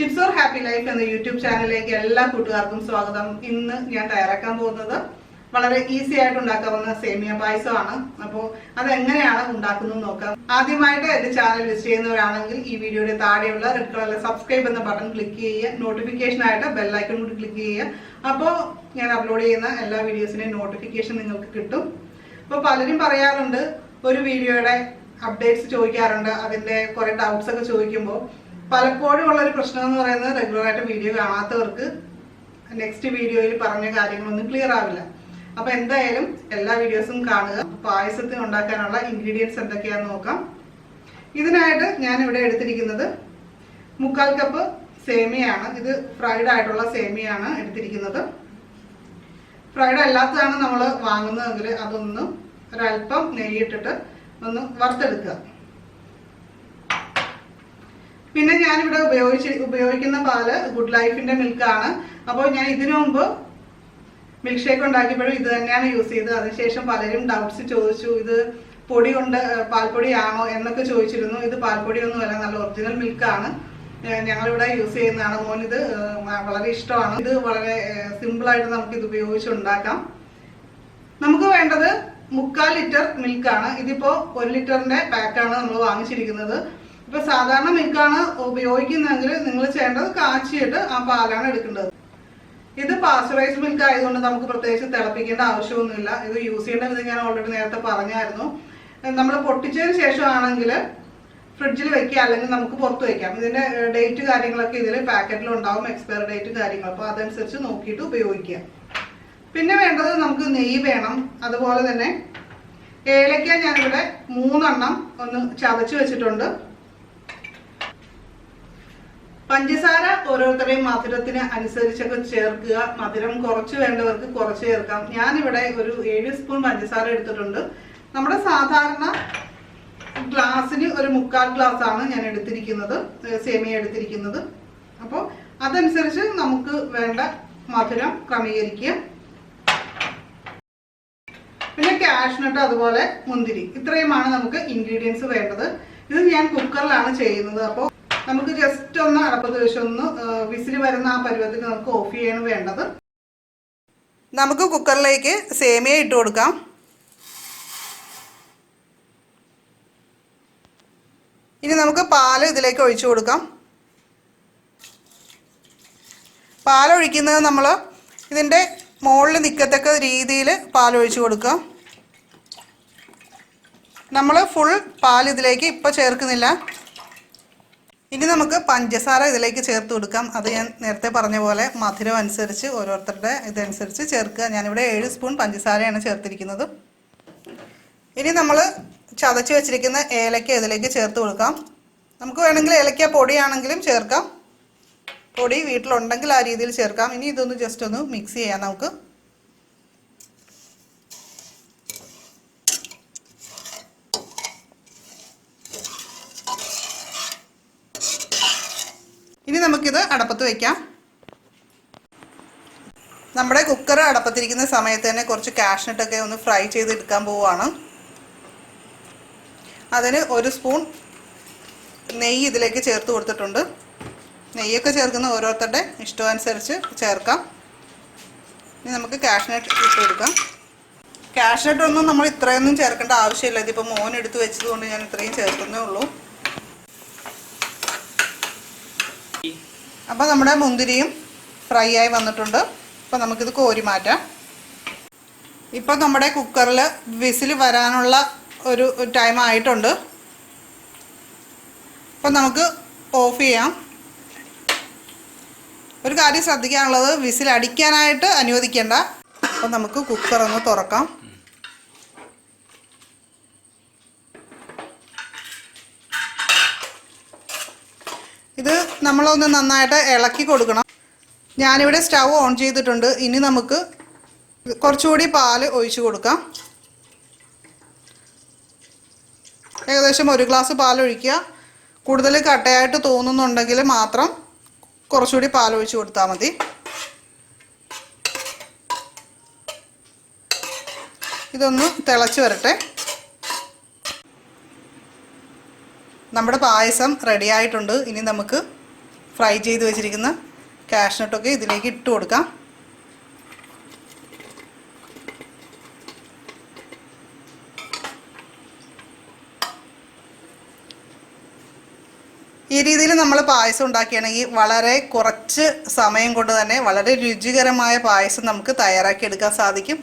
Tips or happy life എന്ന YouTube ചാനലിലേക്ക് എല്ലാ കൂട്ടുകാർക്കും സ്വാഗതം. ഇന്ന് ഞാൻ തയ്യാറാക്കാൻ പോകുന്നത് വളരെ ഈസി ആയിട്ട് ഉണ്ടാക്കാവുന്ന സേമിയ പായസമാണ്. അപ്പോൾ അതെങ്ങനെയാണ് ഉണ്ടാക്കുന്നത് നോക്കാം. ആദ്യമായിട്ട് എന്റെ ചാനൽ വിസിറ്റ് ചെയ്യുന്നവരാണെങ്കിൽ ഈ വീഡിയോയുടെ താഴെയുള്ള റെഡ് കളറിലെ സബ്സ്ക്രൈബ് എന്ന ബട്ടൺ ക്ലിക്ക് ചെയ്യുക നോട്ടിഫിക്കേഷൻ ആയിട്ട് ബെല്ലൈക്കൺ കൂടി ക്ലിക്ക് ചെയ്യുക. അപ്പോൾ ഞാൻ അപ്ലോഡ് ചെയ്യുന്ന എല്ലാ വീഡിയോസിന്റെയും നോട്ടിഫിക്കേഷൻ നിങ്ങൾക്ക് കിട്ടും. അപ്പോൾ പലരും പറയാറുണ്ട് ഒരു വീഡിയോയുടെ അപ്ഡേറ്റ്സ് ചോദിക്കാറുണ്ട് അതിന്റെ കുറേ ഡൗട്ട്സ് ഒക്കെ ചോദിക്കുമ്പോൾ. പലപ്പോഴും ഉള്ള ഒരു പ്രശ്നം എന്ന് പറയുന്നത് റെഗുലർ ആയിട്ട് വീഡിയോ കാണാത്തവർക്ക് നെക്സ്റ്റ് വീഡിയോയിൽ പറഞ്ഞ കാര്യങ്ങളൊന്നും ക്ലിയർ ആവില്ല. അപ്പൊ എന്തായാലും എല്ലാ വീഡിയോസും കാണുക. പായസത്തിന് ഉണ്ടാക്കാനുള്ള ഇൻഗ്രീഡിയൻസ് എന്തൊക്കെയാന്ന് നോക്കാം. ഇതിനായിട്ട് ഞാൻ ഇവിടെ എടുത്തിരിക്കുന്നത് മുക്കാൽ കപ്പ് സേമിയാണ് ഇത് ഫ്രൈഡ് ആയിട്ടുള്ള സേമിയാണ് എടുത്തിരിക്കുന്നത്. ഫ്രൈഡ് അല്ലാത്തതാണ് നമ്മൾ വാങ്ങുന്നതെങ്കിൽ അതൊന്ന് ഒരല്പം നെയ്യിട്ടിട്ട് ഒന്ന് വറുത്തെടുക്കുക. പിന്നെ ഞാനിവിടെ ഉപയോഗിച്ച് ഉപയോഗിക്കുന്ന പാൽ ഗുഡ് ലൈഫിന്റെ മിൽക്കാണ് അപ്പോൾ ഞാൻ ഇതിനു മുമ്പ് മിൽക്ക് ഷേക്ക് ഉണ്ടാക്കിയപ്പോഴും ഇത് തന്നെയാണ് യൂസ് ചെയ്തത്. അതിനുശേഷം പലരും ഡൗട്ട്സ് ചോദിച്ചു ഇത് പൊടി കൊണ്ട് പാൽപ്പൊടിയാണോ? എന്നൊക്കെ ചോദിച്ചിരുന്നു. ഇത് പാൽപ്പൊടിയൊന്നുമല്ല നല്ല ഒറിജിനൽ മിൽക്കാണ് ഞങ്ങളിവിടെ യൂസ് ചെയ്യുന്നതാണ്. മോൻ ഇത് വളരെ ഇഷ്ടമാണ്. ഇത് വളരെ സിമ്പിൾ ആയിട്ട് നമുക്ക് ഇത് ഉപയോഗിച്ച് ഉണ്ടാക്കാം. നമുക്ക് വേണ്ടത് മുക്കാൽ ലിറ്റർ മിൽക്കാണ് ഇതിപ്പോ ഒരു ലിറ്ററിന്റെ പാക്കാണ് നമ്മൾ വാങ്ങിച്ചിരിക്കുന്നത്. ഇപ്പൊ സാധാരണ മിൽക്കാണ് ഉപയോഗിക്കുന്നതെങ്കിൽ നിങ്ങൾ ചെയ്യേണ്ടത് കാച്ചിയിട്ട് ആ പാലാണ് എടുക്കേണ്ടത്. ഇത് പാസ്റ്ററൈസ് മിൽക്ക് ആയതുകൊണ്ട് നമുക്ക് പ്രത്യേകിച്ച് തിളപ്പിക്കേണ്ട ആവശ്യമൊന്നുമില്ല. ഇത് യൂസ് ചെയ്യേണ്ട വിധം ഞാൻ ഓൾറെഡി നേരത്തെ പറഞ്ഞായിരുന്നു. നമ്മൾ പൊട്ടിച്ചതിന് ശേഷമാണെങ്കിൽ ഫ്രിഡ്ജിൽ വെക്കുക അല്ലെങ്കിൽ നമുക്ക് പുറത്ത് വെക്കാം. ഇതിന്റെ ഡേറ്റ് കാര്യങ്ങളൊക്കെ ഇതിൽ പാക്കറ്റിൽ ഉണ്ടാവും എക്സ്പയർ ഡേറ്റ് കാര്യങ്ങൾ അപ്പോൾ അതനുസരിച്ച് നോക്കിയിട്ട് ഉപയോഗിക്കുക. പിന്നെ വേണ്ടത് നമുക്ക് നെയ്യ് വേണം. അതുപോലെ തന്നെ ഏലക്ക ഞാനിവിടെ മൂന്നെണ്ണം ഒന്ന് ചതച്ച് വെച്ചിട്ടുണ്ട്. പഞ്ചസാര ഓരോരുത്തരുടെയും മധുരത്തിന് അനുസരിച്ചൊക്കെ ചേർക്കുക. മധുരം കുറച്ച് വേണ്ടവർക്ക് കുറച്ച് ചേർക്കാം. ഞാനിവിടെ ഒരു ഏഴ് സ്പൂൺ പഞ്ചസാര എടുത്തിട്ടുണ്ട്. നമ്മുടെ സാധാരണ ഗ്ലാസ്സിന് ഒരു മുക്കാൽ ഗ്ലാസ് ആണ് ഞാൻ എടുത്തിരിക്കുന്നത് സേമിയ എടുത്തിരിക്കുന്നത്. അപ്പോൾ അതനുസരിച്ച് നമുക്ക് വേണ്ട മധുരം ക്രമീകരിക്കുക പിന്നെ കാഷ്നട്ട് അതുപോലെ മുന്തിരി ഇത്രയുമാണ് നമുക്ക് ഇൻഗ്രീഡിയൻസ് വേണ്ടത്. ഇത് ഞാൻ കുക്കറിലാണ് ചെയ്യുന്നത്. അപ്പോൾ നമുക്ക് ജസ്റ്റ് ഒന്ന് അടപ്പത്ത് വെച്ച് ഒന്ന് വിസിൽ വരുന്ന ആ പരുവത്തിൽ നമുക്ക് ഓഫ് ചെയ്യാണ് വേണ്ടത്. നമുക്ക് കുക്കറിലേക്ക് സേമിയ ഇട്ട് കൊടുക്കാം. ഇനി നമുക്ക് പാൽ ഇതിലേക്ക് ഒഴിച്ചു കൊടുക്കാം. പാലൊഴിക്കുന്നത് നമ്മൾ ഇതിന്റെ മുകളിൽ നിൽക്കത്തക്ക രീതിയിൽ പാലൊഴിച്ച് കൊടുക്കുക. നമ്മൾ ഫുൾ പാൽ ഇതിലേക്ക് ഇപ്പോൾ ചേർക്കുന്നില്ല. ഇനി നമുക്ക് പഞ്ചസാര ഇതിലേക്ക് ചേർത്ത് കൊടുക്കാം. അത് ഞാൻ നേരത്തെ പറഞ്ഞ പോലെ മധുരം അനുസരിച്ച് ഓരോരുത്തരുടെ ഇതനുസരിച്ച് ചേർക്കുക. ഞാനിവിടെ ഏഴ് സ്പൂൺ പഞ്ചസാരയാണ് ചേർത്തിരിക്കുന്നത്. ഇനി നമ്മൾ ചതച്ച് വെച്ചിരിക്കുന്ന ഏലക്ക ഇതിലേക്ക് ചേർത്ത് കൊടുക്കാം. നമുക്ക് വേണമെങ്കിൽ ഏലക്ക പൊടിയാണെങ്കിലും ചേർക്കാം. പൊടി വീട്ടിലുണ്ടെങ്കിൽ ആ രീതിയിൽ ചേർക്കാം. ഇനി ഇതൊന്ന് ജസ്റ്റ് ഒന്ന് മിക്സ് ചെയ്യാം നമുക്ക് ഇനി നമുക്കിത് അടപ്പത്ത് വെക്കാം. നമ്മുടെ കുക്കർ അടപ്പത്തിരിക്കുന്ന സമയത്ത് തന്നെ കുറച്ച് കാഷ്നട്ടൊക്കെ ഒന്ന് ഫ്രൈ ചെയ്തെടുക്കാൻ പോവുകയാണ്. അതിന് ഒരു സ്പൂൺ നെയ്യ് ഇതിലേക്ക് ചേർത്ത് കൊടുത്തിട്ടുണ്ട്. നെയ്യൊക്കെ ചേർക്കുന്ന ഓരോരുത്തരുടെ ഇഷ്ടമനുസരിച്ച് ചേർക്കാം. ഇനി നമുക്ക് കാഷ്നട്ട് ഇട്ട് കൊടുക്കാം. കാഷ്നട്ടൊന്നും നമ്മൾ ഇത്രയൊന്നും ചേർക്കേണ്ട ആവശ്യമില്ല. ഇതിപ്പോൾ മോൻ എടുത്ത് വെച്ചതുകൊണ്ട് ഞാൻ ഇത്രയും ചേർക്കുന്നേ ഉള്ളൂ. അപ്പോൾ നമ്മുടെ മുന്തിരിയും ഫ്രൈ ആയി വന്നിട്ടുണ്ട്. അപ്പോൾ നമുക്കിത് കോരി മാറ്റാം. ഇപ്പോൾ നമ്മുടെ കുക്കറിൽ വിസിൽ വരാനുള്ള ഒരു ടൈം ആയിട്ടുണ്ട്. അപ്പോൾ നമുക്ക് ഓഫ് ചെയ്യാം. ഒരു കാര്യം ശ്രദ്ധിക്കാനുള്ളത് വിസിൽ അടിക്കാനായിട്ട് അനുവദിക്കേണ്ട. അപ്പോൾ നമുക്ക് കുക്കർ ഒന്ന് തുറക്കാം ഇത് നമ്മളൊന്ന് നന്നായിട്ട് ഇളക്കി കൊടുക്കണം. ഞാനിവിടെ സ്റ്റൗ ഓൺ ചെയ്തിട്ടുണ്ട്. ഇനി നമുക്ക് കുറച്ചുകൂടി പാൽ ഒഴിച്ചു കൊടുക്കാം. ഏകദേശം ഒരു ഗ്ലാസ് പാൽ ഒഴിക്കുക. കൂടുതൽ കട്ടയായിട്ട് തോന്നുന്നുണ്ടെങ്കിൽ മാത്രം കുറച്ചുകൂടി പാൽ ഒഴിച്ച് കൊടുത്താൽ മതി. ഇതൊന്ന് തിളച്ച് വരട്ടെ. നമ്മുടെ പായസം റെഡിയായിട്ടുണ്ട് ഇനി നമുക്ക് ഫ്രൈ ചെയ്ത് വെച്ചിരിക്കുന്ന കാഷ്നട്ടൊക്കെ ഇതിലേക്ക് ഇട്ട് കൊടുക്കാം. ഈ രീതിയിൽ നമ്മൾ പായസം ഉണ്ടാക്കുകയാണെങ്കിൽ വളരെ കുറച്ച് സമയം കൊണ്ട് തന്നെ വളരെ രുചികരമായ പായസം നമുക്ക് തയ്യാറാക്കി എടുക്കാൻ സാധിക്കും.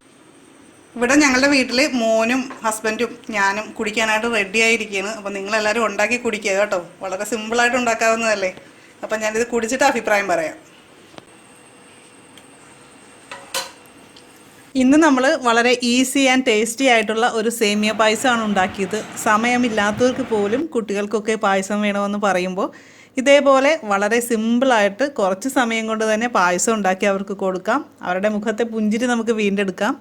ഇവിടെ ഞങ്ങളുടെ വീട്ടിൽ മോനും ഹസ്ബൻഡും ഞാനും കുടിക്കാനായിട്ട് റെഡി ആയിരിക്കുകയാണ് അപ്പം നിങ്ങളെല്ലാവരും ഉണ്ടാക്കി കുടിക്കുക കേട്ടോ. വളരെ സിമ്പിളായിട്ട് ഉണ്ടാക്കാവുന്നതല്ലേ? അപ്പം ഞാനിത് കുടിച്ചിട്ട് അഭിപ്രായം പറയാം. ഇന്ന് നമ്മൾ വളരെ ഈസി ആൻഡ് ടേസ്റ്റി ആയിട്ടുള്ള ഒരു സേമിയ പായസമാണ് ഉണ്ടാക്കിയത്. സമയമില്ലാത്തവർക്ക് പോലും കുട്ടികൾക്കൊക്കെ പായസം വേണമെന്ന് പറയുമ്പോൾ ഇതേപോലെ വളരെ സിമ്പിളായിട്ട് കുറച്ച് സമയം കൊണ്ട് തന്നെ പായസം ഉണ്ടാക്കി അവർക്ക് കൊടുക്കാം. അവരുടെ മുഖത്തെ പുഞ്ചിരി നമുക്ക് വീണ്ടെടുക്കാം.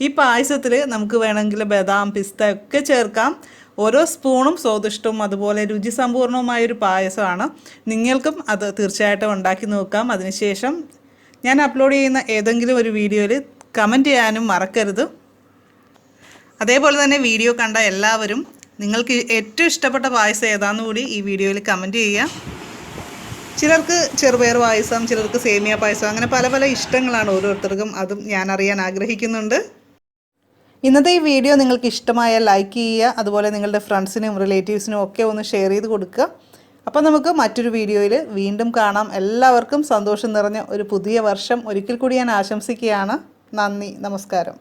ഈ പായസത്തിൽ നമുക്ക് വേണമെങ്കിൽ ബദാം പിസ്ത ഒക്കെ ചേർക്കാം. ഓരോ സ്പൂണും സ്വാദിഷ്ടവും അതുപോലെ രുചി സമ്പൂർണവുമായൊരു പായസമാണ്. നിങ്ങൾക്കും അത് തീർച്ചയായിട്ടും ഉണ്ടാക്കി നോക്കാം. അതിനുശേഷം ഞാൻ അപ്ലോഡ് ചെയ്യുന്ന ഏതെങ്കിലും ഒരു വീഡിയോയിൽ കമന്റ് ചെയ്യാനും മറക്കരുത്. അതേപോലെ തന്നെ വീഡിയോ കണ്ട എല്ലാവരും നിങ്ങൾക്ക് ഏറ്റവും ഇഷ്ടപ്പെട്ട പായസം ഏതാണെന്ന് കൂടി ഈ വീഡിയോയിൽ കമന്റ് ചെയ്യുക. ചിലർക്ക് ചെറുപയർ പായസം ചിലർക്ക് സേമിയ പായസം അങ്ങനെ പല പല ഇഷ്ടങ്ങളാണ് ഓരോരുത്തർക്കും. അതും ഞാൻ അറിയാൻ ആഗ്രഹിക്കുന്നുണ്ട്. ഇന്നത്തെ ഈ വീഡിയോ നിങ്ങൾക്ക് ഇഷ്ടമായ ലൈക്ക് ചെയ്യുക അതുപോലെ നിങ്ങളുടെ ഫ്രണ്ട്സിനും റിലേറ്റീവ്സിനും ഒക്കെ ഒന്ന് ഷെയർ ചെയ്ത് കൊടുക്കുക. അപ്പോൾ നമുക്ക് മറ്റൊരു വീഡിയോയിൽ വീണ്ടും കാണാം. എല്ലാവർക്കും സന്തോഷം നിറഞ്ഞ ഒരു പുതിയ വർഷം. ഒരിക്കൽ കൂടി ഞാൻ ആശംസിക്കുകയാണ്. നന്ദി. നമസ്കാരം.